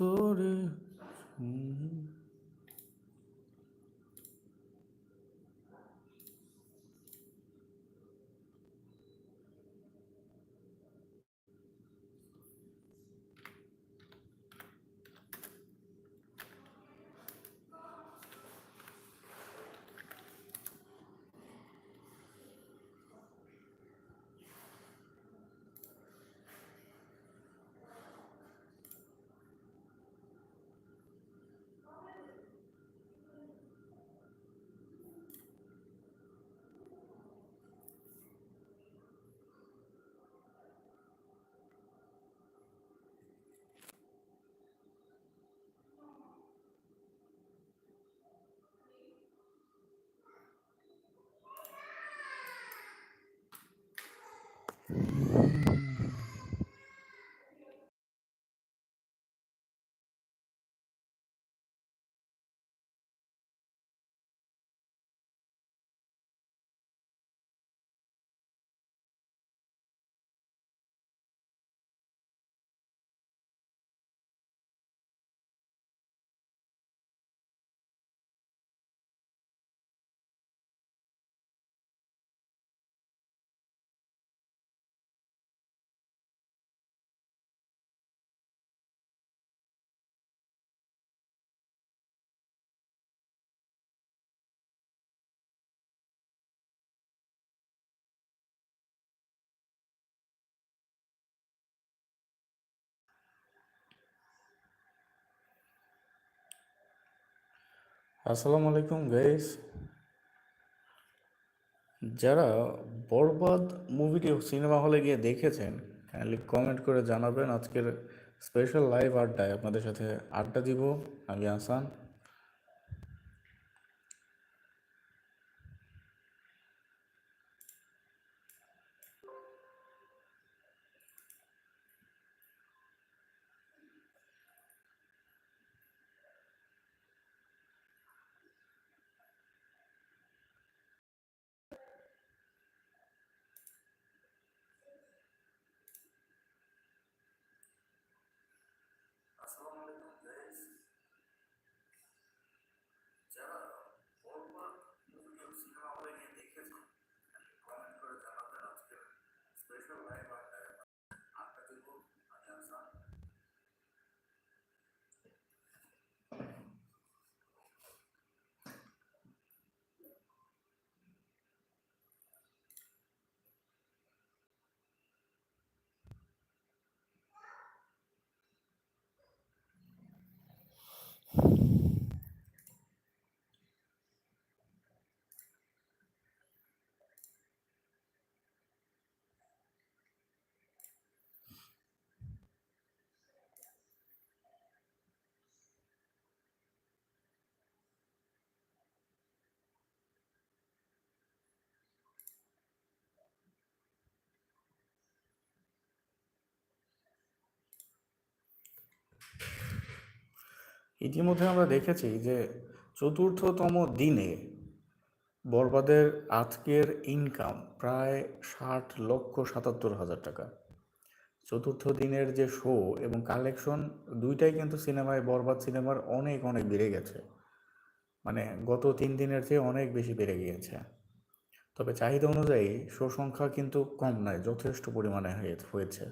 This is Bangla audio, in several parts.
তোরে আসসালামু আলাইকুম গাইস যারা বরবাদ মুভিটি সিনেমা হলে গিয়ে দেখেছেন কাইন্ডলি কমেন্ট করে জানাবেন। আজকের স্পেশাল লাইভ আড্ডায় আপনাদের সাথে আড্ডা দিব আমি আসান ইতিমধ্যে আমরা দেখেছি যে চতুর্থতম দিনে বরবাদের আজকের ইনকাম প্রায় ষাট লক্ষ সাতাত্তর হাজার টাকা। চতুর্থ দিনের যে শো এবং কালেকশন দুইটাই কিন্তু সিনেমায় বরবাদ সিনেমার অনেক অনেক বেড়ে গেছে। মানে গত তিন দিনের চেয়ে অনেক বেশি বেড়ে গিয়েছে। তবে চাহিদা অনুযায়ী শো সংখ্যা কিন্তু কম নয়, যথেষ্ট পরিমাণে হয়ে- হয়েছে।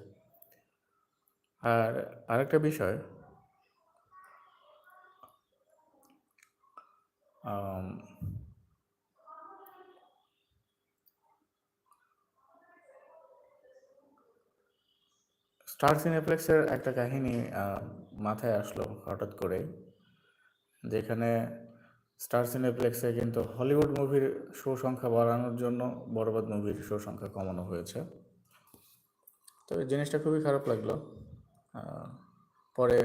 আর আরেকটা বিষয় স্টার সিনেপ্লেক্সের একটা কাহিনী মাথায় আসলো হঠাৎ করে যেখানে স্টার সিনেপ্লেক্সে কিন্তু হলিউড মুভির শো সংখ্যা বাড়ানোর জন্য বরবাদ মুভির শো সংখ্যা কমানো হয়েছে। তো এই জিনিসটা খুবই খারাপ লাগল। পরে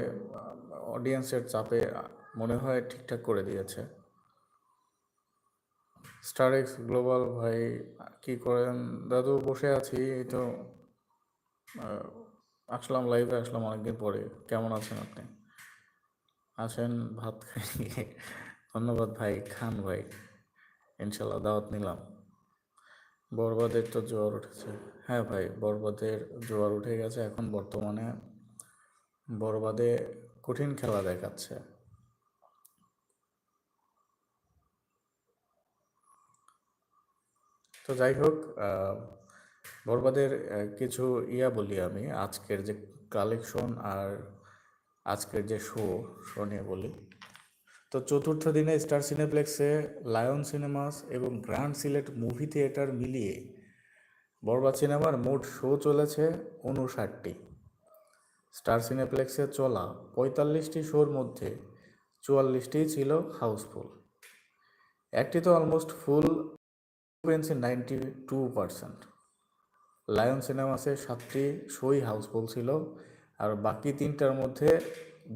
অডিয়েন্সের চাপে মনে হয় ঠিকঠাক করে দিয়েছে। স্টার এক্স গ্লোবাল ভাই, কি করেন? দাদু, বসে আছি, এই তো আসলাম লাইভে আসলাম অনেকদিন পরে। কেমন আছেন আপনি? আসেন ভাত খাই ধন্যবাদ ভাই, খান ভাই, ইনশাল্লাহ দাওয়াত নিলাম। বরবাদের তো জোয়ার উঠেছে। হ্যাঁ ভাই, বরবাদের জোয়ার উঠে গেছে, এখন বর্তমানে বরবাদে কঠিন খেলা দেখাচ্ছে। তো যাই হোক বরবাদের কিছু ইয়া বলি আমি। আজকের যে কালেকশন আর আজকের যে শো শো নিয়ে বলি। তো চতুর্থ দিনে স্টার সিনেপ্লেক্সে লায়ন সিনেমাস এবং গ্র্যান্ড সিলেট মুভি থিয়েটার মিলিয়ে বরবাদ সিনেমার মোট শো চলেছে উনষাটটি স্টার সিনেপ্লেক্সে চলা পঁয়তাল্লিশটি শোর মধ্যে চুয়াল্লিশটি ছিল হাউসফুল একটি তো almost full occupancy ninety two percent lion সিনেমাসে সাতটি শোই হাউসফুল ছিল, আর বাকি তিনটার মধ্যে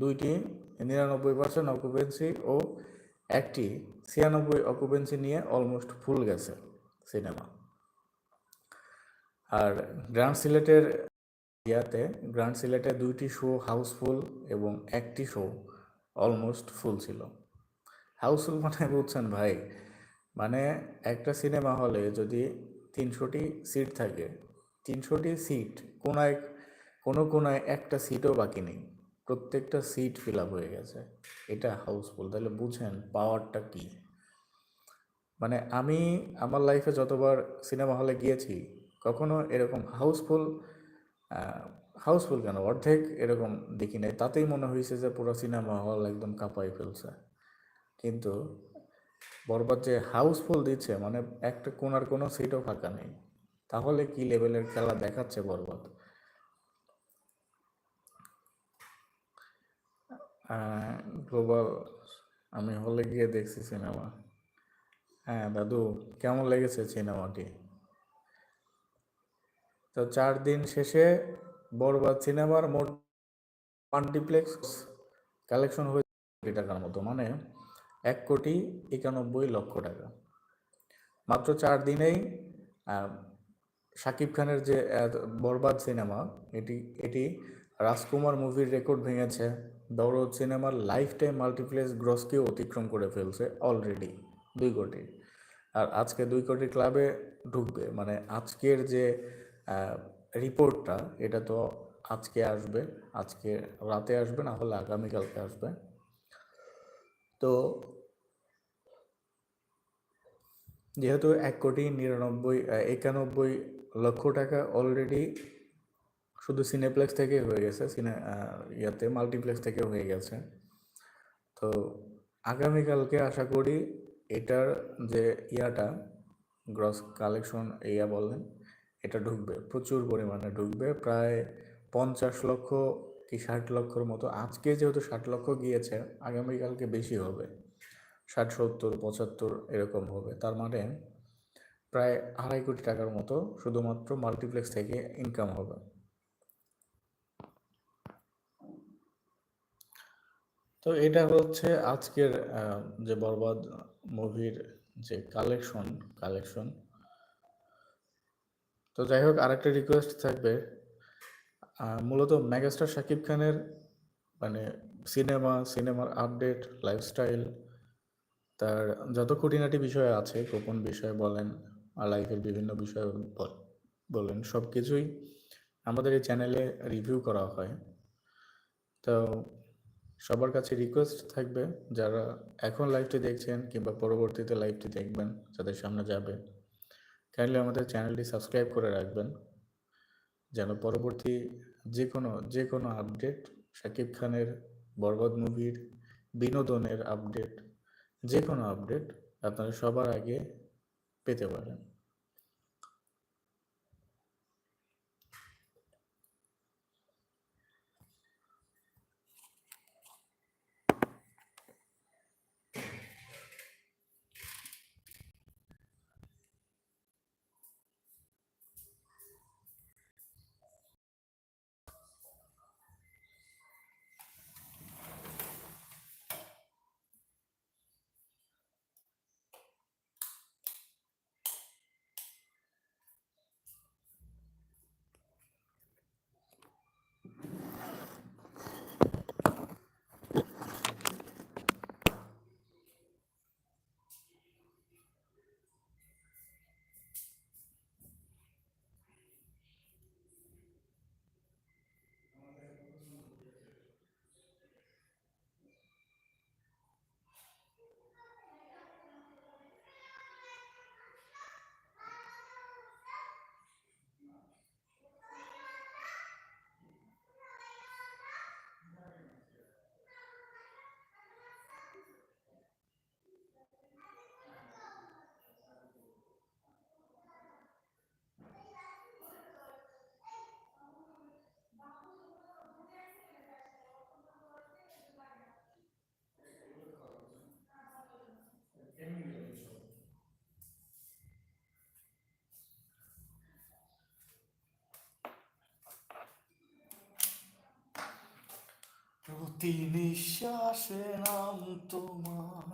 দুইটি নিরানব্বই পার্সেন্ট অকুপেন্সি ও একটি ছিয়ানব্বই অকুপেন্সি নিয়ে অলমোস্ট ফুল গেছে সিনেমা আর গ্র্যান্ড সিলেটের ইয়াতে গ্র্যান্ড সিলেটে দুইটি শো হাউসফুল এবং একটি শো অলমোস্ট ফুল ছিল। হাউসফুল মানে বুঝছেন ভাই মানে একটা সিনেমা হলে যদি তিনশোটি সিট থাকে, তিনশোটি সিট, কোনায়, কোনো কোনায় একটা সিটও বাকি নেই। প্রত্যেকটা সিট ফিল আপ হয়ে গেছে। এটা হাউসফুল। তাহলে বুঝেন পাওয়ারটা কী? মানে আমি আমার লাইফে যতবার সিনেমা হলে গিয়েছি, কখনো এরকম হাউসফুল হাউসফুল কেন? অর্ধেক এরকম দেখি নাই। তাতেই মনে হয়েছে যে পুরো সিনেমা হল একদম কাঁপাই ফেলছে। কিন্তু বরবাদ যে হাউসফুল দিচ্ছে মানে একটা কোনার কোনো সিটও ফাঁকা নেই। তাহলে কি লেভেলের খেলা দেখাচ্ছে বরবাদ? গ্লোবাল আমি হলে গিয়ে দেখছি সিনেমা হ্যাঁ দাদু, কেমন লেগেছে সিনেমাটি তো চার দিন শেষে বরবাদ সিনেমার মোট মাল্টিপ্লেক্স কালেকশন হয়েছে টাকার মতো মানে এক কোটি একানব্বই লক্ষ টাকা। মাত্র চার দিনেই শাকিব খানের যে বরবাদ সিনেমা, এটি এটি রাজকুমার মুভির রেকর্ড ভেঙেছে। দৌড় সিনেমার লাইফ টাইম মাল্টিপ্লেক্স গ্রসকেও অতিক্রম করে ফেলছে অলরেডি দুই কোটি। আর আজকে দুই কোটি ক্লাবে ঢুকবে। মানে আজকের যে রিপোর্টটা, এটা তো আজকে আসবে। আজকে রাতে আসবে, না হলে আগামীকালকে আসবে। তো যেহেতু এক কোটি নিরানব্বই একানব্বই লক্ষ টাকা অলরেডি শুধু সিনেপ্লেক্স থেকে হয়ে গেছে সিনে ইয়াতে মাল্টিপ্লেক্স থেকে হয়ে গেছে। তো আগামীকালকে আশা করি এটার যে ইয়াটা গ্রস কালেকশন ইয়া বলেন, এটা ঢুকবে, প্রচুর পরিমাণে ঢুকবে, প্রায় পঞ্চাশ লক্ষ কি ষাট লক্ষর মতো। আজকে যেহেতু ষাট লক্ষ গিয়েছে, আগামীকালকে বেশি হবে। ষাট, সত্তর, পঁচাত্তর এরকম হবে। তার মানে প্রায় আড়াই কোটি টাকার মতো শুধুমাত্র মাল্টিপ্লেক্স থেকে ইনকাম হবে। তো এটা হচ্ছে আজকের যে বরবাদ মুভির যে কালেকশন কালেকশন তো যাই হোক, আরেকটা রিকোয়েস্ট থাকবে। মূলত মেগাস্টার শাকিব খানের মানে সিনেমা, সিনেমার আপডেট লাইফস্টাইল তার যত খুঁটিনাটি বিষয় আছে, গোপন বিষয় বলেন আর লাইফের বিভিন্ন বিষয় বল- বলেন সব কিছুই আমাদের এই চ্যানেলে রিভিউ করা হয়। তো সবার কাছে রিকোয়েস্ট থাকবে, যারা এখন লাইভটি দেখছেন কিংবা পরবর্তীতে লাইভটি দেখবেন, যাদের সামনে যাবে কাইন্ডলি আমাদের চ্যানেলটি সাবস্ক্রাইব করে রাখবেন, যেন পরবর্তী যে কোনো যে কোনো আপডেট শাকিব খানের বরবাদ মুভির বিনোদনের আপডেট যে কোনো আপডেট আপনারা সবার আগে পেতে পারেন। প্রতি নিঃশ্বাসে নাম তোমার।